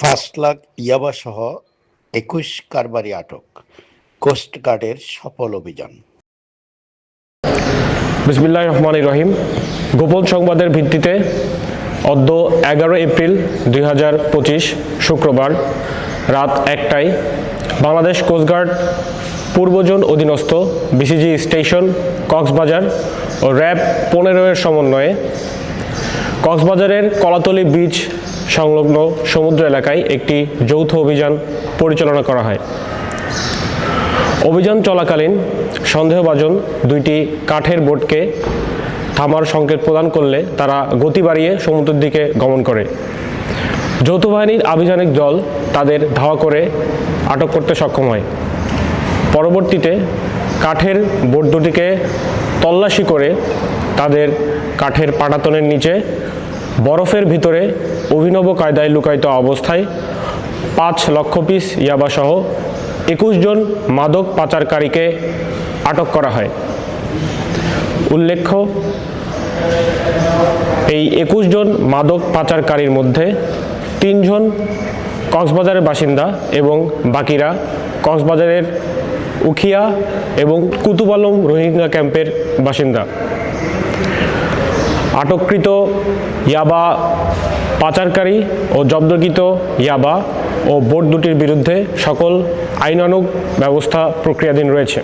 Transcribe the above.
First lakh ইয়াবাসহ একুশ কারবারি আটক কোস্টগার্ডের সফল অভিযান। বিসমিল্লাহ রহমান রহিম। গোপন সংবাদের ভিত্তিতে অদ্য এগারো এপ্রিল দুই হাজার পঁচিশ শুক্রবার রাত একটায় বাংলাদেশ কোস্টগার্ড পূর্বজন অধীনস্থ বিসিজি স্টেশন, কক্সবাজার ও র্যাব পনেরো এর সমন্বয়ে কক্সবাজারের কলাতলি বিচ সংলগ্ন সমুদ্র এলাকায় একটি যৌথ অভিযান পরিচালনা করা হয়। অভিযান চলাকালীন সন্দেহভাজন দুইটি কাঠের বোটকে থামার সংকেত প্রদান করলে তারা গতি বাড়িয়ে সমুদ্রের দিকে গমন করে। যৌথ বাহিনীর আভিযানিক দল তাদের ধাওয়া করে আটক করতে সক্ষম হয়। পরবর্তীতে কাঠের বোট দুটিকে তল্লাশি করে তাদের কাঠের পাটাতনের নিচে বরফের ভিতরে অভিনব কায়দায় লুকায়িত অবস্থায় পাঁচ লক্ষ পিস ইয়াবাসহ একুশ জন মাদক পাচারকারীকে আটক করা হয়। উল্লেখ্য, এই একুশ জন মাদক পাচারকারীর মধ্যে তিনজন কক্সবাজারের বাসিন্দা এবং বাকিরা কক্সবাজারের উখিয়া এবং কুতুবালং রোহিঙ্গা ক্যাম্পের বাসিন্দা। আটককৃত ইয়াবা পাচারকারী ও জব্দকৃত ইয়াবা ও বোর্ড দুটির বিরুদ্ধে সকল আইনানুগ ব্যবস্থা প্রক্রিয়াধীন রয়েছে।